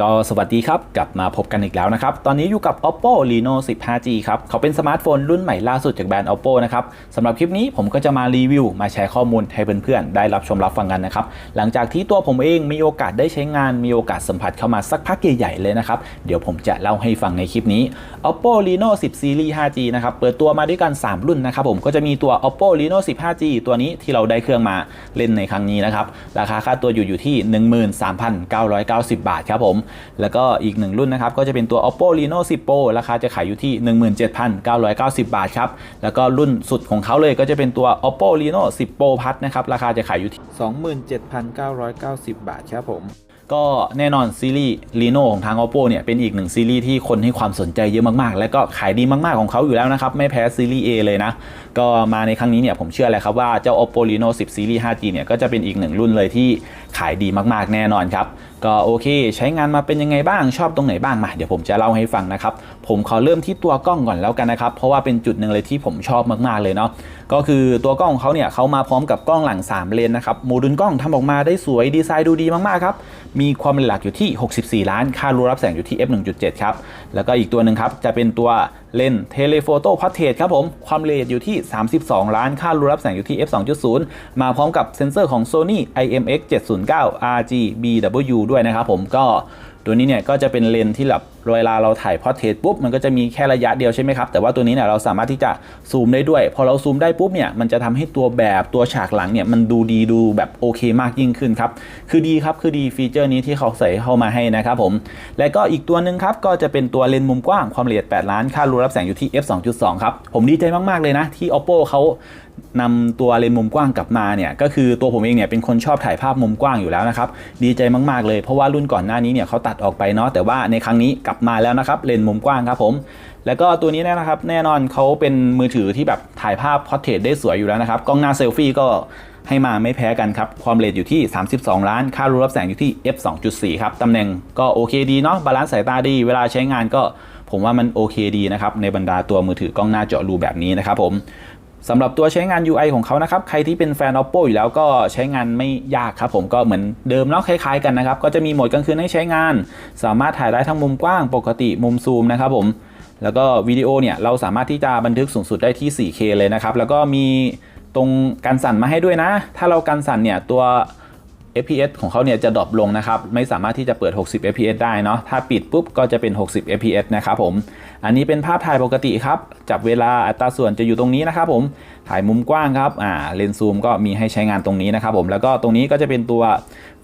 ก็สวัสดีครับ กลับมาพบกันอีกแล้วนะครับ ตอนนี้อยู่กับ oppo reno 10 5g ครับ เขาเป็นสมาร์ทโฟนรุ่นใหม่ล่าสุดจากแบรนด์ oppo นะครับสำหรับคลิปนี้ผมก็จะมารีวิว มาแชร์ข้อมูลให้เพื่อนๆ ได้รับชมรับฟังกันนะครับ หลังจากที่ตัวผมเองมีโอกาสได้ใช้งาน มีโอกาสสัมผัสเข้ามาสักพักใหญ่ๆเลยนะครับ เดี๋ยวผมจะเล่าให้ฟังในคลิปนี้ oppo reno 10 series 5g นะครับ เปิดตัวมาด้วยกัน 3 รุ่นนะครับผม ก็จะมีตัว oppo reno 10 5g ตัวนี้ที่เราได้เครื่องมาเล่นในครั้งนี้นะครับ ราคาค่าตัวอยู่อยู่ที่ 13,990 บาทครับผมแล้วก็อีกหนึ่งรุ่นนะครับก็จะเป็นตัว oppo reno 10 pro ราคาจะขายอยู่ที่ 17,990 บาทครับแล้วก็รุ่นสุดของเขาเลยก็จะเป็นตัว oppo reno 10 pro plus นะครับราคาจะขายอยู่ที่ 27,990 บาทครับผมก็แน่นอนซีรีส์ Reno ของทาง Oppo เนี่ยเป็นอีกหนึ่งซีรีส์ที่คนให้ความสนใจเยอะมากๆ และก็ขายดีมากๆของเขาอยู่แล้วนะครับ ไม่แพ้ซีรีส์ A เลยนะ ก็มาในครั้งนี้เนี่ยผมเชื่อเลยครับว่าเจ้า Oppo Reno 10ซีรีส์ 5G เนี่ยก็จะเป็นอีกหนึ่งรุ่นเลยที่ขายดีมากๆ แน่นอนครับ ก็โอเค ใช้งานมาเป็นยังไงบ้างชอบตรงไหนบ้างมาเดี๋ยวผมจะเล่าให้ฟังนะครับ ผมขอเริ่มที่ตัวกล้องก่อนแล้วกันนะครับ เพราะว่าเป็นจุดหนึ่งเลยที่ผมชอบมากๆเลยเนาะก็คือตัวกล้องของเขาเนี่ยเขามาพร้อมกับกล้องหลัง 3 เลนนะครับโมดูลกล้องทำออกมาได้สวยดีไซน์ดูดีมากๆครับมีความละเอียดหลักอยู่ที่ 64 ล้าน ค่ารูรับแสงอยู่ที่ f 1.7ครับแล้วก็อีกตัวหนึ่งครับจะเป็นตัว เลนเทเลโฟโต้พอร์เทดครับผม ความละเอียดอยู่ที่ 32 ล้าน ค่ารูรับแสงอยู่ที่ f 2.0 มาพร้อมกับเซ็นเซอร์ของ Sony IMX 709 RGBW ด้วยนะครับผมก็ตัวนี้เนี่ยก็จะเป็นเลนที่แบบ เวลาเราถ่ายพอร์เทรตปุ๊บมันก็จะมีแค่ระยะเดียวใช่ไหมครับแต่ว่าตัวนี้เนี่ยเราสามารถที่จะซูมได้ด้วย พอเราซูมได้ปุ๊บเนี่ยมันจะทำให้ตัวแบบตัวฉากหลังเนี่ยมันดูดีดูแบบโอเคมากยิ่งขึ้นครับคือดีครับคือดีฟีเจอร์นี้ที่เขาใส่เข้ามาให้นะครับผมและก็อีกตัวหนึ่งครับก็จะเป็นตัวเลนส์มุมกว้างความละเอียด 8 ล้านค่ารูรับแสงอยู่ที่ f 2.2ครับผมดีใจมากๆเลยนะที่ oppo เขานำตัวเลนส์มุมกว้างกลับมาเนี่ยก็คือตัวผมเองเนี่ยเป็นคนชอบถ่ายภาพมุมกว้างอยู่แล้วนะครับดีใจมากๆเลยเพราะว่ารุ่นก่อนหน้านี้เนี่ยเขาตัดออกไปเนาะแต่ว่าในครั้งนี้กลับมาแล้วนะครับเลนส์มุมกว้างครับผม แล้วก็ตัวนี้นะครับแน่นอนเขาเป็นมือถือที่แบบถ่ายภาพพอร์เทรตได้สวยอยู่แล้วนะครับกล้องหน้าเซลฟี่ก็ให้มาไม่แพ้กันครับ ความเร็วอยู่ที่ 32 ล้าน ค่ารูรับแสงอยู่ที่ f 2.4 ครับ ตำแหน่งก็โอเคดีเนาะ บาลานซ์สายตาดี เวลาใช้งานก็ผมว่ามันโอเคดีนะครับ ในบรรดาตัวมือถือกล้องหน้าเจาะรูแบบนี้นะครับผม สำหรับตัวใช้งาน UI ของเขานะครับ ใครที่เป็นแฟน oppo อยู่แล้วก็ใช้งานไม่ยากครับผมก็เหมือนเดิมเนาะคล้ายๆกันนะครับ ก็จะมีโหมดกลางคืนให้ใช้งาน สามารถถ่ายได้ทั้งมุมกว้างปกติมุมซูมนะครับผม แล้วก็วิดีโอเนี่ยเราสามารถที่จะบันทึกสูงสุดได้ที่ 4K เลยนะครับ แล้วก็มีตรงการสั่นมาให้ด้วยนะ ถ้าเราการสั่นเนี่ยตัว FPS ของเขาเนี่ยจะดรอปลงนะครับ ไม่สามารถที่จะเปิด 60 FPS ได้เนาะ ถ้าปิดปุ๊บก็จะเป็น 60 FPS นะครับผม อันนี้เป็นภาพถ่ายปกติครับ จับเวลาอัตราส่วนจะอยู่ตรงนี้นะครับผมถ่ายมุมกว้างครับอ่าเลนส์ซูมก็มีให้ใช้งานตรงนี้นะครับผมแล้วก็ตรงนี้ก็จะเป็นตัว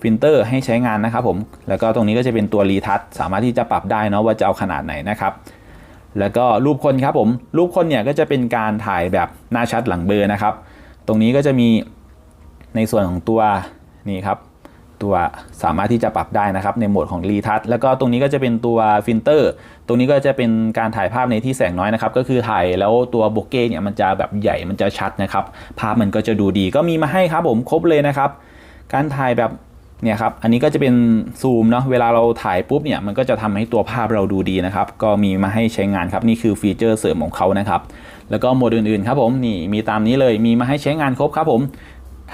ฟิลเตอร์ให้ใช้งานนะครับผมแล้วก็ตรงนี้ก็จะเป็นตัวรีทัชสามารถที่จะปรับได้เนาะว่าจะเอาขนาดไหนนะครับแล้วก็รูปคนครับผมรูปคนเนี่ยก็จะเป็นการถ่ายแบบหน้าชัดหลังเบลอนะครับ ตรงนี้ก็จะมีในส่วนของตัวนี่ครับ ตัวสามารถที่จะปรับได้นะครับในโหมดของรีทัชแล้วก็ตรงนี้ก็จะเป็นตัวฟิลเตอร์ ตรงนี้ก็จะเป็นการถ่ายภาพในที่แสงน้อยนะครับ ก็คือถ่ายแล้วตัวโบเก้เนี่ยมันจะแบบใหญ่มันจะชัดนะครับ ภาพมันก็จะดูดีก็มีมาให้ครับผมครบเลยนะครับ การถ่ายแบบเนี่ยครับ อันนี้ก็จะเป็นซูมเนาะ เวลาเราถ่ายปุ๊บเนี่ยมันก็จะทำให้ตัวภาพเราดูดีนะครับ ก็มีมาให้ใช้งานครับ นี่คือฟีเจอร์เสริมของเขานะครับ แล้วก็โหมดอื่นๆครับผม นี่มีตามนี้เลย มีมาให้ใช้งานครบครับผม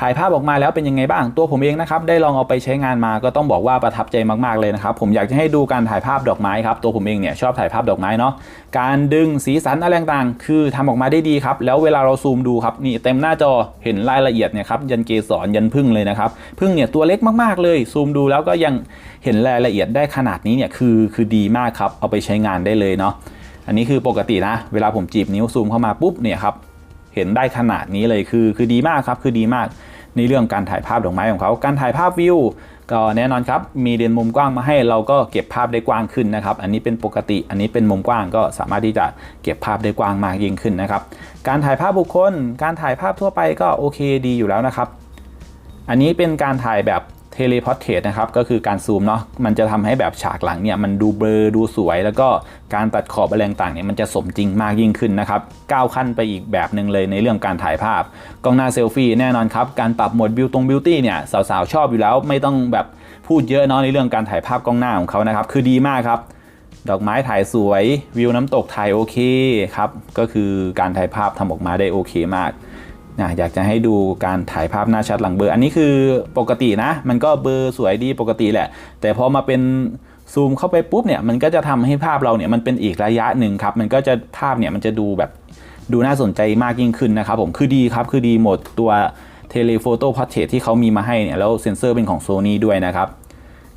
ถ่ายภาพออกมาแล้วเป็นยังไงบ้างตัวผมเองนะครับได้ลองเอาไปใช้งานมาก็ต้องบอกว่าประทับใจมากๆเลยนะครับผมอยากจะให้ดูการถ่ายภาพดอกไม้ครับตัวผมเองเนี่ยชอบถ่ายภาพดอกไม้เนาะการดึงสีสันอะไรต่างๆคือทำออกมาได้ดีครับแล้วเวลาเราซูมดูครับนี่เต็มหน้าจอเห็นรายละเอียดเนี่ยครับยันเกสรยันพึ่งเลยนะครับพึ่งเนี่ยตัวเล็กมากๆเลย ซูมดูแล้วก็ยังเห็นรายละเอียดได้ขนาดนี้เนี่ยคือคือดีมากครับเอาไปใช้งานได้เลยเนาะอันนี้คือปกตินะ เวลาผมจีบนิ้วซูมเข้ามาปุ๊บเนี่ยครับ เห็นได้ขนาดนี้เลยคือคือดีมากครับคือดีมากในเรื่องการถ่ายภาพดอกไม้ของเขา การถ่ายภาพวิวก็แน่นอนครับ มีเลนส์มุมกว้างมาให้เราก็เก็บภาพได้กว้างขึ้นนะครับ อันนี้เป็นปกติ อันนี้เป็นมุมกว้างก็สามารถที่จะเก็บภาพได้กว้างมากยิ่งขึ้นนะครับ การถ่ายภาพบุคคล การถ่ายภาพทั่วไปก็โอเคดีอยู่แล้วนะครับ อันนี้เป็นการถ่ายแบบ เทเลพอร์เทรตนะครับก็คือการซูมเนาะมันจะทำให้แบบฉากหลังเนี่ยมันดูเบลอดูสวย แล้วก็การตัดขอบอะไรต่างเนี่ยมันจะสมจริงมากยิ่งขึ้นนะครับก้าวขั้นไปอีกแบบหนึ่งเลยในเรื่องการถ่ายภาพ กล้องหน้าเซลฟี่แน่นอนครับ การปรับโหมดบิวตรงบิวตี้เนี่ยสาวๆชอบอยู่แล้วไม่ต้องแบบพูดเยอะเนาะในเรื่องการถ่ายภาพกล้องหน้าของเขานะครับคือดีมากครับดอกไม้ถ่ายสวยวิวน้ำตกถ่ายโอเคครับก็คือการถ่ายภาพทำออกมาได้โอเคมาก นะอยากจะให้ดูการถ่ายภาพหน้าชัดหลังเบลอร์ อันนี้คือปกตินะ มันก็เบลอร์สวยดีปกติแหละ แต่พอมาเป็นซูมเข้าไปปุ๊บเนี่ยมันก็จะทำให้ภาพเราเนี่ยมันเป็นอีกระยะหนึ่งครับ มันก็จะภาพเนี่ยมันจะดูแบบดูน่าสนใจมากยิ่งขึ้นนะครับผมคือดีครับคือดีหมดตัวเทเลโฟโต้พอร์เทรตที่เขามีมาให้เนี่ยแล้วเซ็นเซอร์เป็นของ Sony ด้วยนะครับ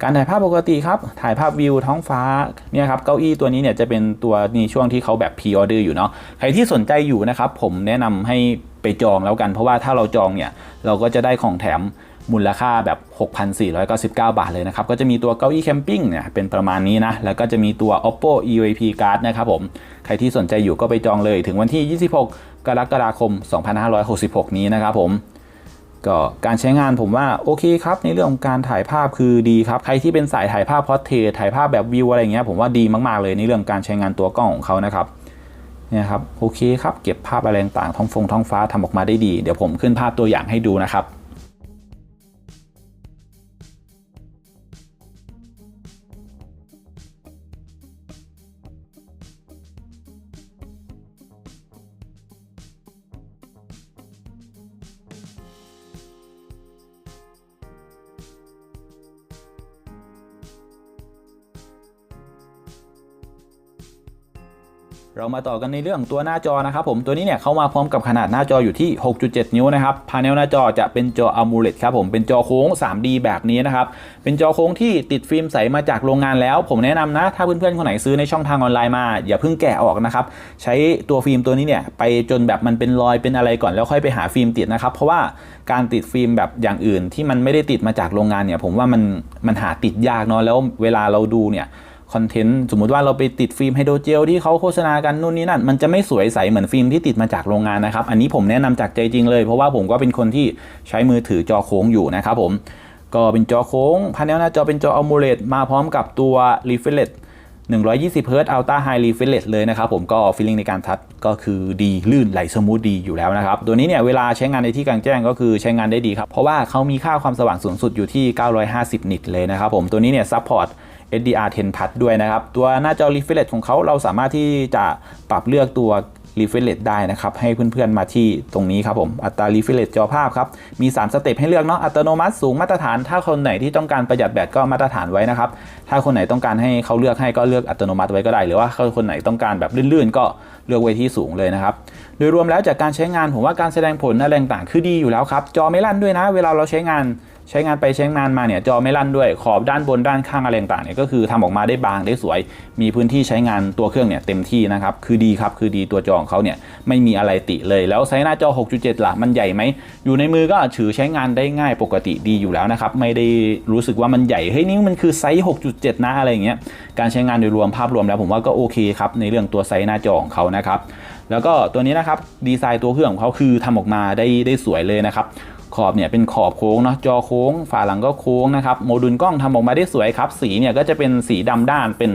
การถ่ายภาพปกติครับ ถ่ายภาพวิวท้องฟ้าเนี่ยครับ เก้าอี้ตัวนี้เนี่ยจะเป็นตัวในช่วงที่เขาแบบพรีออเดอร์อยู่เนาะ ใครที่สนใจอยู่นะครับ ผมแนะนำให้ไปจองแล้วกัน เพราะว่าถ้าเราจองเนี่ย เราก็จะได้ของแถมมูลค่าแบบ 6,499 บาทเลยนะครับ ก็จะมีตัวเก้าอี้แคมปิ้งเนี่ยเป็นประมาณนี้นะ แล้วก็จะมีตัว oppo eap card นะครับผม ใครที่สนใจอยู่ก็ไปจองเลยถึงวันที่ 26 กรกฎาคม 2566 นี้นะครับผม ก็การใช้งานผมว่าโอเคครับในเรื่องของการถ่ายภาพคือดีครับใครที่เป็นสายถ่ายภาพพอร์เทรถ่ายภาพแบบวิวอะไรเงี้ยผมว่าดีมากๆเลยในเรื่องการใช้งานตัวกล้องของเขานะครับเนี่ยครับโอเคครับเก็บภาพอะไรต่างท้องฟงท้องฟ้าทำออกมาได้ดี เดี๋ยวผมขึ้นภาพตัวอย่างให้ดูนะครับ เรามาต่อกันในเรื่องตัวหน้าจอนะครับผมตัวนี้เนี่ยเข้ามาพร้อมกับขนาดหน้าจออยู่ที่ 6.7 นิ้วนะครับพาเนลหน้าจอจะเป็นจอ AMOLED ครับผมเป็นจอโค้ง 3D แบบนี้นะครับเป็นจอโค้งที่ติดฟิล์มใสมาจากโรงงานแล้ว ผมแนะนำนะ ถ้าเพื่อนๆคนไหนซื้อในช่องทางออนไลน์มา อย่าเพิ่งแกะออกนะครับใช้ตัวฟิล์มตัวนี้เนี่ยไปจนแบบมันเป็นรอยเป็นอะไรก่อนแล้วค่อยไปหาฟิล์มติดนะครับเพราะว่าการติดฟิล์มแบบอย่างอื่นที่มันไม่ได้ติดมาจากโรงงานเนี่ยผมว่ามันมันหาติดยากเนาะแล้วเวลาเราดูเนี่ย คอนเทนต์สมมุติว่าเราไปติดฟิล์มไฮโดรเจลที่เขาโฆษณากันนู่นนี่นั่น มันจะไม่สวยใสเหมือนฟิล์มที่ติดมาจากโรงงานนะครับ อันนี้ผมแนะนำจากใจจริงเลย เพราะว่าผมก็เป็นคนที่ใช้มือถือจอโค้งอยู่นะครับผมก็เป็นจอโค้งพาเนลหน้าจอเป็นจอ AMOLED มาพร้อมกับตัว refresh 120 Hz Ultra High Refresh เลยนะครับผมก็ฟีลลิ่งในการทัชก็คือดีลื่นไหลสมูทดีอยู่แล้วนะครับ ตัวนี้เนี่ยเวลาใช้งานในที่กลางแจ้งก็คือใช้งานได้ดีครับ เพราะว่าเขามีค่าความสว่างสูงสุดอยู่ที่ 950 นิตเลยนะครับผมตัวนี้เนี่ยซัพพอร์ต SDR 10 Plus ด้วยนะครับ ตัวหน้าจอ refresh ของเขาเราสามารถที่จะปรับเลือกตัว refresh ได้นะครับ ให้เพื่อนๆมาที่ตรงนี้ครับผม อัตรา refresh จอภาพครับ มี 3 สเต็ปให้เลือกเนาะ อัตโนมัติสูงมาตรฐาน ถ้าคนไหนที่ต้องการประหยัดแบตก็มาตรฐานไว้นะครับ ถ้าคนไหนต้องการให้เขาเลือกให้ก็เลือกอัตโนมัติไว้ก็ได้ หรือว่าคนไหนต้องการแบบลื่นๆ ก็เลือกไว้ที่สูงเลยนะครับ โดยรวมแล้วจากการใช้งานผมว่าการแสดงผลอะไรต่างๆคือดีอยู่แล้วครับ จอไม่ลั่นด้วยนะ เวลาเราใช้งาน ใช้งานไปใช้งานมาเนี่ยจอไม่ลั่นด้วยขอบด้านบนด้านข้างอะไรต่างๆเนี่ยก็คือทำออกมาได้บางได้สวย มีพื้นที่ใช้งานตัวเครื่องเนี่ยเต็มที่นะครับคือดีครับคือดีตัวจอของเขาเนี่ยไม่มีอะไรติเลย แล้วไซส์หน้าจอ 6.7ล่ะมันใหญ่ไหมอยู่ในมือก็ถือใช้งานได้ง่ายปกติดีอยู่แล้วนะครับไม่ได้รู้สึกว่ามันใหญ่เฮ้ยนี่มันคือไซส์ 6.7 นะอะไรอย่างเงี้ยการใช้งานโดยรวมภาพรวมแล้วผมว่าก็โอเคครับในเรื่องตัวไซส์หน้าจอของเขานะครับแล้วก็ตัวนี้นะครับดีไซน์ตัวเครื่องของเขาคือทำออกมาได้ได้สวยเลยนะครับ ขอบเนี่ยเป็นขอบโค้งเนาะจอโค้งฝาหลังก็โค้งนะครับโมดูลกล้องทำออกมาได้สวยครับ สีเนี่ยก็จะเป็นสีดำด้านเป็น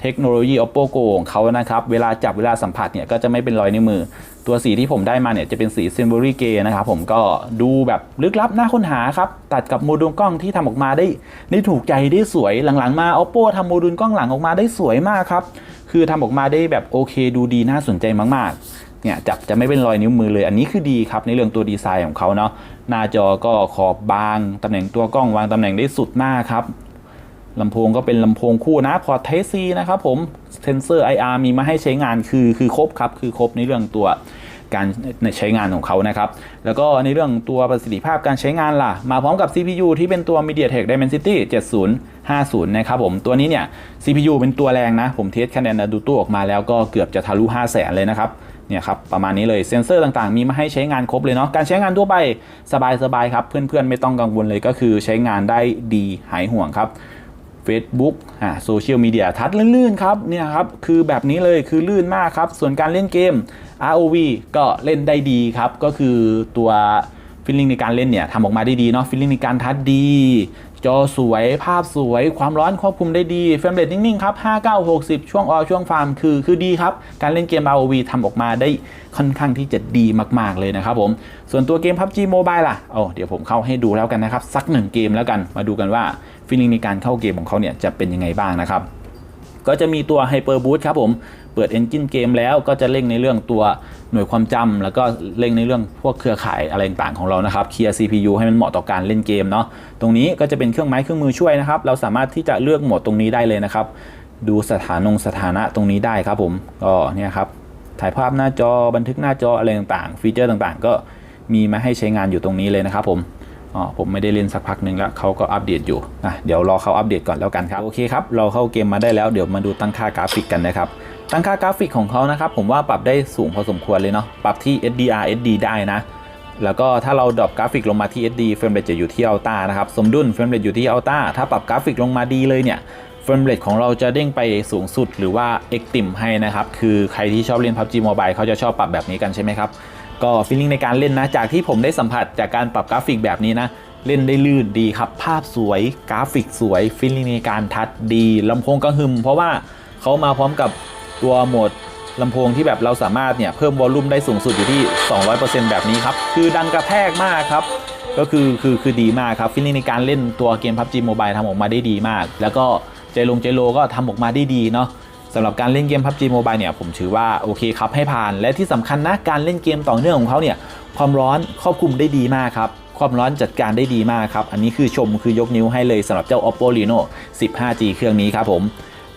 เทคโนโลยี oppo go ของเขานะครับ เวลาจับเวลาสัมผัสเนี่ยก็จะไม่เป็นรอยนิ้วมือ ตัวสีที่ผมได้มาเนี่ยจะเป็นสีซิม b บ r y เกนะครับผมก็ดูแบบลึกลับน่าค้นหาครับ ตัดกับโมดูลกล้องที่ทำออกมาได้ได้ถูกใจได้สวยหลังๆมา oppo ทำโมดูลกล้องหลังออกมาได้สวยมากครับ คือทำออกมาได้แบบโอเคดูดีน่าสนใจมากๆ เนี่ยจับจะไม่เป็นรอยนิ้วมือเลย อันนี้คือดีครับในเรื่องตัวดีไซน์ของเขาเนาะหน้าจอก็ขอบบางตำแหน่งตัวกล้องวางตำแหน่งได้สุดหน้าครับลำโพงก็เป็นลำโพงคู่นะพอร์ตเทซีนะครับผมเซนเซอร์ IR มีมาให้ใช้งานคือคือครบครับคือครบในเรื่องตัว การใช้งานของเขานะครับ แล้วก็ในเรื่องตัวประสิทธิภาพการใช้งานล่ะ มาพร้อมกับ CPU ที่เป็นตัว MediaTek Dimensity 7050 นะครับผม ตัวนี้เนี่ย CPU เป็นตัวแรงนะ ผมเทสคะแนนดูตัวออกมาแล้วก็เกือบจะทะลุ 5 0 0 0 0 0เลยนะครับเนี่ยครับประมาณนี้เลยเซ็นเซอร์ต่างๆ มีมาให้ใช้งานครบเลยเนาะการใช้งานทั่วไปสบายๆครับ เพื่อนๆ ไม่ต้องกังวลเลยก็คือใช้งานได้ดีหายห่วงครับ Facebook อ่าโซเชียลมีเดียทัดลื่นๆครับเนี่ยครับคือแบบนี้เลยคือลื่นมากครับ ส่วนการเล่นเกม ROV ก็เล่นได้ดีครับ ก็คือตัว ฟิลลิ่งในการเล่นเนี่ยทำออกมาได้ดีเนาะฟิลลิ่งในการทัดดี จอสวยภาพสวย ความร้อนควบคุมได้ดีเฟรมเรทนิ่งๆครับ59 60 ช่วงออช่วงฟาร์มคือคือดีครับ การเล่นเกม ROV ทำออกมาได้ค่อนข้างที่จะดีมากๆเลยนะครับผมส่วนตัวเกม PUBG Mobile ล่ะโอ้เดี๋ยวผมเข้าให้ดูแล้วกันนะครับ สักหนึ่งเกมแล้วกันมาดูกันว่าฟีลลิ่งในการเข้าเกมของเขาเนี่ยจะเป็นยังไงบ้างนะครับก็จะมีตัว Hyper Boost ครับผม เปิด Engine เกมแล้วก็จะเร่งในเรื่องตัว หน่วยความจำแล้วก็เร่งในเรื่องพวกเครือข่ายอะไรต่างๆของเรานะครับเคลียร์ CPU ให้มันเหมาะต่อการเล่นเกมเนาะตรงนี้ก็จะเป็นเครื่องไม้เครื่องมือช่วยนะครับ เราสามารถที่จะเลือกโหมดตรงนี้ได้เลยนะครับ ดูสถานงสถานะตรงนี้ได้ครับผมก็เนี่ยครับถ่ายภาพหน้าจอบันทึกหน้าจออะไรต่างๆ ฟีเจอร์ต่างๆ ก็มีมาให้ใช้งานอยู่ตรงนี้เลยนะครับผมอ๋อผมไม่ได้เล่นสักพักหนึ่งแล้วเขาก็อัปเดตอยู่อะเดี๋ยวรอเขาอัปเดตก่อนแล้วกันครับโอเคครับเราเข้าเกมมาได้แล้วเดี๋ยวมาดูตั้งค่ากราฟิกกันนะครับ ตั้งค่ากราฟิกของเขานะครับ ผมว่าปรับได้สูงพอสมควรเลยเนาะปรับที่ SDR SD ได้นะ แล้วก็ถ้าเราดรอปกราฟิกลงมาที่ SD เฟรมเรทจะอยู่ที่อัลต้านะครับสมดุลเฟรมเรทอยู่ที่อัลต้าถ้าปรับกราฟิกลงมาดีเลยเนี่ยเฟรมเรทของเราจะเด้งไปสูงสุดหรือว่า X ติ่มให้นะครับ คือใครที่ชอบเล่น PUBG Mobile เขาจะชอบปรับแบบนี้กันใช่ไหมครับ ก็ฟีลลิ่งในการเล่นนะ จากที่ผมได้สัมผัสจากการปรับกราฟิกแบบนี้นะ เล่นได้ลื่นดีครับ ภาพสวย กราฟิกสวยฟีลลิ่งในการทัดดีลำโพงก็หึมเพราะว่าเขามาพร้อมกับ ตัวโหมดลำโพงที่แบบเราสามารถเนี่ยเพิ่มวอลลุ่มได้สูงสุดอยู่ที่ 200%แบบนี้ครับ คือดังกระแทกมากครับ ก็คือคือคือดีมากครับฟีลลิ่งในการเล่นตัวเกม PUBG Mobile ทำออกมาได้ดีมาก แล้วก็ใจลงใจโลก็ทำออกมาได้ดีเนาะสำหรับการเล่นเกม PUBG Mobile เนี่ยผมถือว่าโอเคครับให้ผ่าน และที่สำคัญนะการเล่นเกมต่อเนื่องของเขาเนี่ยความร้อนครอบคลุมได้ดีมากครับความร้อนจัดการได้ดีมากครับ อันนี้คือชมคือยกนิ้วให้เลยสำหรับเจ้า Oppo Reno 15G เครื่องนี้ครับผม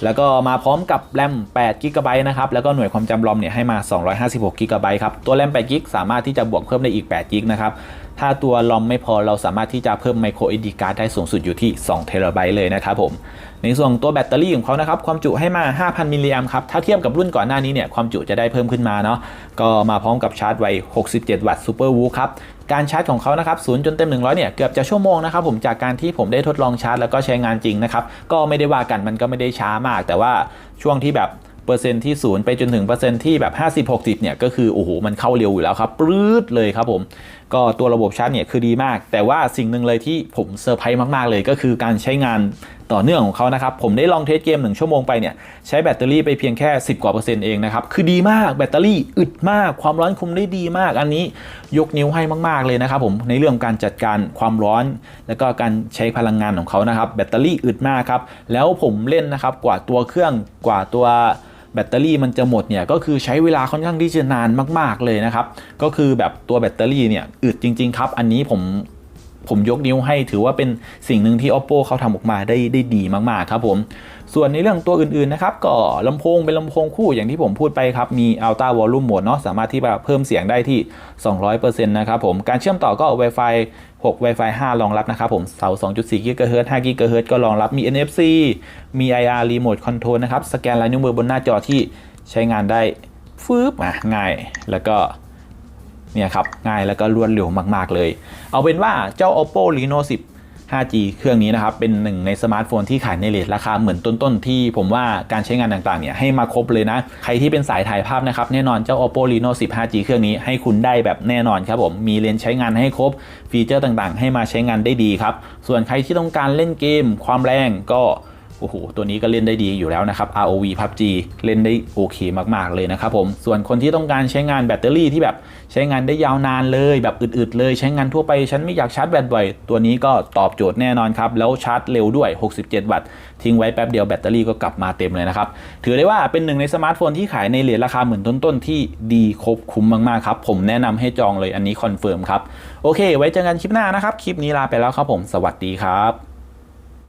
แล้วก็มาพร้อมกับแรม8 g b นะครับ แล้วก็หน่วยความจำรอมเนี่ยให้มา 256 g b ครับ ตัวแรม8 g สามารถที่จะบวกเพิ่มได้อีก8 g นะครับ ถ้าตัวรอมไม่พอเราสามารถที่จะเพิ่ม micro SD card ได้สูงสุดอยู่ที่2 t b เลยนะครับผม ในส่วนตัวแบตเตอรี่ของเขานะครับ ความจุให้มา 5,000 มิลลิแอมครับ ถ้าเทียบกับรุ่นก่อนหน้านี้เนี่ย ความจุจะได้เพิ่มขึ้นมาเนาะ ก็มาพร้อมกับชาร์จไว 67 วัตต์ซูเปอร์วูครับ การชาร์จของเขานะครับ0จนเต็ม 100 เนี่ย เกือบจะชั่วโมงนะครับผม จากการที่ผมได้ทดลองชาร์จแล้วก็ใช้งานจริงนะครับ ก็ไม่ได้ว่ากันมันก็ไม่ได้ช้ามาก แต่ว่าช่วงที่แบบ เปอร์เซ็นต์ที่ศูนย์ไปจนถึงเปอร์เซ็นต์ที่แบบ 50-60เนี่ยก็คือโอ้โหมันเข้าเร็วอยู่แล้วครับปรื๊ดเลยครับผมก็ตัวระบบชาร์จเนี่ยคือดีมาก แต่ว่าสิ่งหนึ่งเลยที่ผมเซอร์ไพรส์มาก ๆ เลยก็คือการใช้งานต่อเนื่องของเขานะครับ ผมได้ลองเทสเกม 1 ชั่วโมงไปเนี่ย ใช้แบตเตอรี่ไปเพียงแค่ 10 กว่าเปอร์เซ็นต์เองนะครับ คือดีมากแบตเตอรี่อึดมาก ความร้อนคุมได้ดีมาก อันนี้ยกนิ้วให้มาก ๆ เลยนะครับผมในเรื่องการจัดการความร้อน แล้วก็การใช้พลังงานของเขานะครับแบตเตอรี่อึดมากครับแล้วผมเล่นนะครับกว่าตัวเครื่องกว่าตัว แบตเตอรี่มันจะหมดเนี่ยก็คือใช้เวลาค่อนข้างที่จะนานมาก ๆเลยนะครับ ก็คือแบบตัวแบตเตอรี่เนี่ยอึดจริง ๆ ครับ อันนี้ผมผมยกนิ้วให้ถือว่าเป็นสิ่งหนึ่งที่ oppo เขาทำออกมาได้ได้ดีมากๆครับผม ส่วนในเรื่องตัวอื่นๆนะครับก็ลำโพงเป็นลำโพงคู่อย่างที่ผมพูดไปครับ มี Ultra Volume Mode เนาะสามารถที่จะเพิ่มเสียงได้ที่ 200%นะครับผม การเชื่อมต่อก็ Wi-Fi 6 Wi-Fi 5 รองรับนะครับผมเสา 2.4 GHz 5 GHz ก็รองรับมี NFC มี IR Remote Control นะครับ สแกนลายนิ้วมือบนหน้าจอที่ใช้งานได้ฟืบอะง่ายแล้วก็เนี่ยครับง่ายแล้วก็รวดเร็วมาก ๆ เลย เอาเป็นว่าเจ้า Oppo Reno 10 5G เครื่องนี้นะครับ เป็นหนึ่งในสมาร์ทโฟนที่ขายในเลทราคาเหมือนต้นๆ ที่ผมว่าการใช้งานต่างๆ เนี่ยให้มาครบเลยนะ ใครที่เป็นสายถ่ายภาพนะครับ แน่นอนเจ้า Oppo Reno 10 5G เครื่องนี้ให้คุณได้แบบแน่นอนครับผม มีเลนใช้งานให้ครบ ฟีเจอร์ต่างๆ ให้มาใช้งานได้ดีครับ ส่วนใครที่ต้องการเล่นเกม ความแรงก็ โอ้โห ตัวนี้ก็เล่นได้ดีอยู่แล้วนะครับ ROV PUBG เล่นได้โอเคมากๆเลยนะครับผม ส่วนคนที่ต้องการใช้งานแบตเตอรี่ที่แบบใช้งานได้ยาวนานเลย แบบอึดๆเลย ใช้งานทั่วไป ฉันไม่อยากชาร์จแบตบ่อย ตัวนี้ก็ตอบโจทย์แน่นอนครับ แล้วชาร์จเร็วด้วย 67 วัตต์ ทิ้งไว้แป๊บเดียวแบตเตอรี่ก็กลับมาเต็มเลยนะครับ ถือได้ว่าเป็นหนึ่งในสมาร์ทโฟนที่ขายในเหรียญราคาหมื่นต้นๆที่ดีครบคุ้มมากๆครับ ผมแนะนำให้จองเลยอันนี้คอนเฟิร์มครับ โอเค ไว้เจอกันคลิปหน้านะครับ คลิปนี้ลาไปแล้วครับผม สวัสดีครับ